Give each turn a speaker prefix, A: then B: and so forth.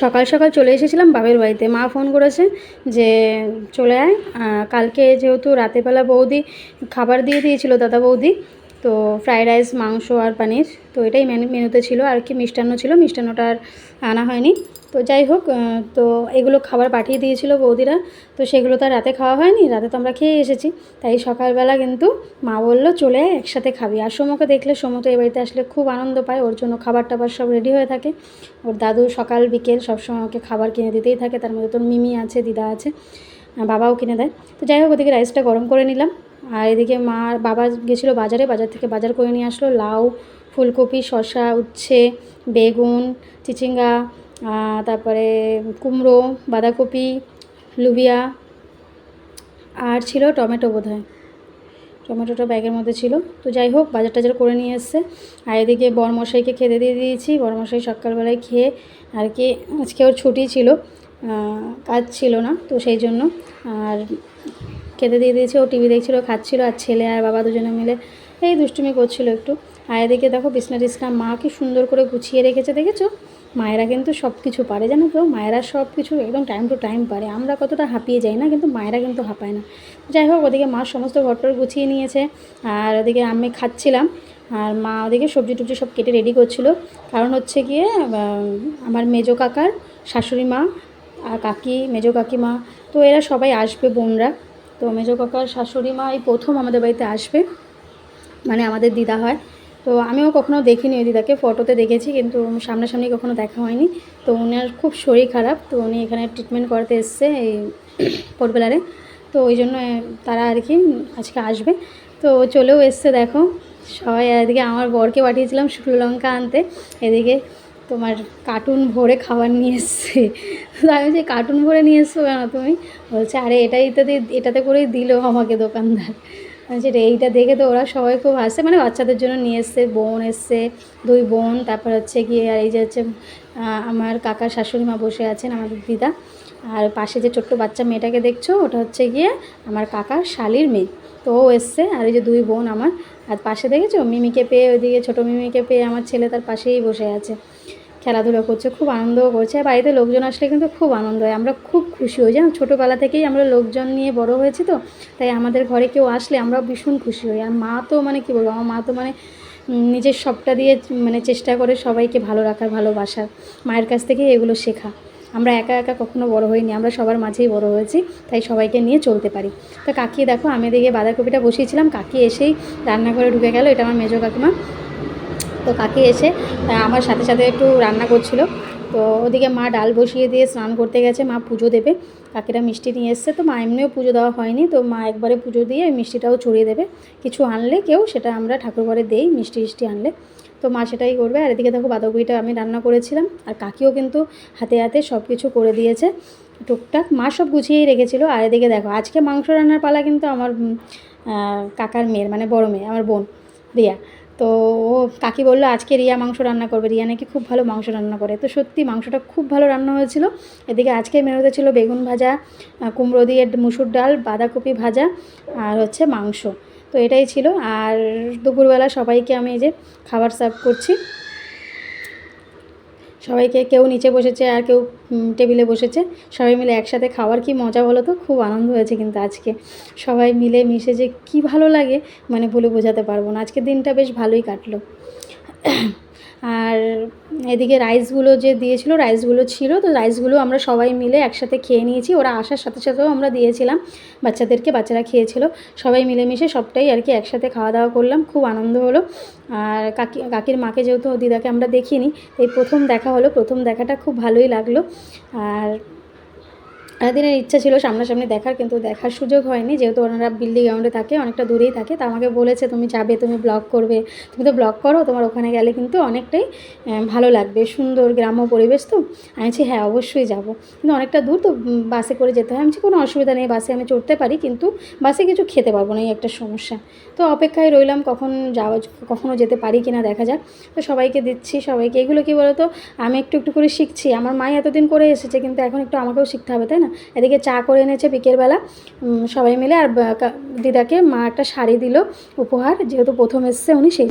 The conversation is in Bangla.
A: সকাল সকাল চলে এসেছিলাম বাবের বাড়িতে। মা ফোন করেছে যে চলে আয়। কালকে যেহেতু রাতেরবেলা বৌদি খাবার দিয়ে দিয়েছিল দাদা বৌদি, তো ফ্রায়েড রাইস, মাংস আর পানির, তো এটাই মেনু মেনুতে ছিল। আর কি মিষ্টান্ন ছিল, মিষ্টান্নটা আর আনা হয়নি। তো যাই হোক তো এগুলো খাবার পাঠিয়ে দিয়েছিল বৌদিরা। তো সেগুলো তো রাতে খাওয়া হয়নি, রাতে তো আমরা খেয়ে এসেছি। তাই সকালবেলা কিন্তু মা বলল, চলে একসাথে খাবি। আর সোমকে দেখলে, সোম তো এই বাড়িতে আসলে খুব আনন্দ পায়, ওর জন্য খাবার টাবার সব রেডি হয়ে থাকে। ওর দাদু সকাল, বিকেল সবসময় ওকে খাবার কিনে দিতেই থাকে, তার মধ্যে তোর মিমি আছে, দিদা আছে বাবাও কিনে দেয়। তো যাই হোক, ওদিকে রাইসটা গরম করে নিলাম। আর এদিকে মা, বাবা গেছিল বাজারে, বাজার থেকে বাজার করে নিয়ে আসলো, লাউ, ফুলকপি, শসা, উচ্ছে, বেগুন, চিচিঙ্গা তারপরে কুমড়ো, বাঁধাকপি, লুবিয়া, আর ছিল টমেটো বোধ হয় টমেটোটা ব্যাগের মধ্যে ছিল। তো যাই হোক বাজার টাজার করে নিয়ে এসছে। আর এদিকে বরমশাইকে খেতে দিয়ে দিয়েছি। বরমশাই সকালবেলায় খেয়ে আর কি আজকে ওর ছুটি ছিল। কাজ ছিল না, তো সেই জন্য আর খেতে দিয়ে দিয়েছি। ও টিভি দেখছিল, খাচ্ছিল, আর ছেলে আর বাবা দুজনে মিলে এই দুষ্টুমি করছিল একটু। আর এদিকে দেখো, বিছনা টিছনা মা কি সুন্দর করে গুছিয়ে রেখেছে, দেখেছ? মায়েরা কিন্তু সব কিছু পারে, জানো তো? মায়েরা সব কিছু একদম টাইম টু টাইম পারে। আমরা কতটা হাঁপিয়ে যাই না, কিন্তু মায়েরা কিন্তু হাঁপায় না। যাই হোক, ওদিকে মা সমস্ত ঘরটর গুছিয়ে নিয়েছে, আর ওদিকে আমি খাচ্ছিলাম, আর মা ওদিকে সবজি টবজি সব কেটে রেডি করছিল। কারণ হচ্ছে গিয়ে আমার মেজো কাকার শাশুড়ি মা আর কাকি, মেজো কাকিমা, তো এরা সবাই আসবে বোনরা। তো মেজো কাকার শাশুড়ি মা এই প্রথম আমাদের বাড়িতে আসবে। মানে আমাদের দিদা হয়। তো আমিও কখনো দেখিনি ওই দিদাকে ফটোতে দেখেছি কিন্তু সামনাসামনি কখনো দেখা হয়নি। তো ওনার খুব শরীর খারাপ, তো উনি এখানে ট্রিটমেন্ট করাতে এসছে এই পোর্টবেলারে তো ওই জন্য তারা আর কি আজকে আসবে। তো চলেও এসছে দেখো। সবাই এদিকে আমার বরকে পাঠিয়েছিলাম লঙ্কা আনতে। এদিকে তোমার কার্টুন ভরে খাবার নিয়ে এসছে। তো আমি যে কার্টুন ভরে নিয়ে এসছো কেন তুমি? বলছে, আরে এটাই তো এটাতে করেই দিলো আমাকে দোকানদার। রে, এইটা দেখে তো ওরা সবাই খুব হাসে মানে বাচ্চাদের জন্য নিয়ে এসছে, বোন এসছে, দুই বোন, তারপর হচ্ছে গিয়ে আর এই যে হচ্ছে আমার কাকার শাশুড়ি মা বসে আছেন, আমাদের দিদা। আর পাশে যে ছোট্ট বাচ্চা মেয়েটাকে দেখছ, ওটা হচ্ছে গিয়ে আমার কাকার শালির মেয়ে। তো ও এসছে, আর এই যে দুই বোন আমার। আর পাশে দেখেছ, মিমিকে পেয়ে ওইদিকে ছোটো মিমিকে পেয়ে আমার ছেলে তার পাশেই বসে আছে। খেলাধুলো করছে, খুব আনন্দও করছে। আর বাড়িতে লোকজন আসলে কিন্তু খুব আনন্দ হয়, আমরা খুব খুশি হই। জানো ছোটোবেলা থেকেই আমরা লোকজন নিয়ে বড় হয়েছি তো, তাই আমাদের ঘরে কেউ আসলে আমরা ভীষণ খুশি হই। আর মা তো মানে কী বলব, আমার মা তো মানে নিজের সবটা দিয়ে মানে চেষ্টা করে সবাইকে ভালো রাখার ভালোবাসার মায়ের কাছ থেকেই এগুলো শেখা। আমরা একা একা কখনো বড় হইনি, আমরা সবার মাঝেই বড় হয়েছি, তাই সবাইকে নিয়ে চলতে পারি। তো কাকি দেখো, আমি দেখে বাঁধাকপিটা বসিয়েছিলাম, কাকি এসেই রান্নাঘরে ঢুকে গেল, এটা আমার মেজো কাকিমা। তো কাকি এসে আমার সাথে সাথে একটু রান্না করছিল। তো ওদিকে মা ডাল বসিয়ে দিয়ে স্নান করতে গেছে, মা পুজো দেবে। কাকিরা মিষ্টি নিয়ে এসছে, তো মা এমনিও পুজো দেওয়া হয়নি, তো মা একবারে পুজো দিয়ে মিষ্টিটাও ছড়িয়ে দেবে। কিছু আনলে কেউ, সেটা আমরা ঠাকুর ঘরে দেই, মিষ্টি মিষ্টি আনলে। তো মা সেটাই করবে, আর এদিকে দেখো বাঁধাকপিটা আমি রান্না করেছিলাম, আর কাকিও কিন্তু হাতে হাতে সব কিছু করে দিয়েছে, টুকটাক। মা সব গুছিয়েই রেখেছিল, আর এদিকে দেখো, আজকে মাংস রান্নার পালা কিন্তু আমার কাকার মেয়ের মানে বড় মেয়ে, আমার বোন, রিয়া। তো ও কাকি বলল, আজকে রিয়া মাংস রান্না করবে। রিয়া নাকি খুব ভালো মাংস রান্না করে। তো সত্যি মাংসটা খুব ভালো রান্না হয়েছিল। এদিকে আজকে মেনুতে ছিল বেগুন ভাজা কুমড়ো দিয়ে মুসুর ডাল, বাঁধাকপি ভাজা আর হচ্ছে মাংস। তো এটাই ছিল। আর দুপুরবেলা সবাইকে আমি এই যে খাবার সার্ভ করছি। সবাইকে কেউ নিচে বসেছে আর কেউ টেবিলে বসেছে। সবাই মিলে একসাথে খাওয়ার কি মজা বলো তো? খুব আনন্দ হয়েছে কিন্তু আজকে। সবাই মিলে মিশে যে কি ভালো লাগে মানে বলে বোঝাতে পারব না। আজকে দিনটা বেশ ভালোই কাটলো। আর এদিকে রাইসগুলো যে দিয়েছিল রাইসগুলো ছিল, তো রাইসগুলো আমরা সবাই মিলে একসাথে খেয়ে নিয়েছি। ওরা আসার সাথে সাথেও আমরা দিয়েছিলাম, বাচ্চাদেরকে বাচ্চারা খেয়েছিল। সবাই মিলেমিশে সবটাই আর কি একসাথে খাওয়া দাওয়া করলাম, খুব আনন্দ হলো। আর কাকি, কাকির মাকে যেহেতু দিদাকে আমরা দেখিনি এই প্রথম দেখা হলো, প্রথম দেখাটা খুব ভালোই লাগল। আর দিনের ইচ্ছা ছিল সামনাসামনি দেখার, কিন্তু দেখার সুযোগ হয়নি। যেহেতু ওনারা বিল্ডিং গ্রাউন্ডে থাকে, অনেকটা দূরেই থাকে, তা আমাকে বলেছে, তুমি যাবে, তুমি ব্লগ করবে। তুমি তো ব্লগ করো, তোমার ওখানে গেলে কিন্তু অনেকটাই ভালো লাগবে। সুন্দর গ্রাম্য পরিবেশ তো? আমি বলছি হ্যাঁ অবশ্যই যাব। কিন্তু অনেকটা দূর তো বাসে করে যেতে হয়। আমি কোনো অসুবিধা নেই, বাসে আমি চড়তে পারি, কিন্তু বাসে কিছু খেতে পারব না, এই একটা সমস্যা। তো অপেক্ষায় রইলাম, কখন যাওয়া কখনও যেতে পারি কি না দেখা যাক। তো সবাইকে দিচ্ছি, সবাইকে, এগুলো কি তো আমি একটু একটু করে শিখছি। আমার মাই এতদিন করে এসেছে, কিন্তু এখন একটু আমাকেও শিখতে হবে, তাই না? এদিকে চা করে এনেছে বিকেলবেলা। সবাই মিলে আর দিদাকে মা একটা শাড়ি দিল উপহার, যেহেতু প্রথম এসছে উনি সেই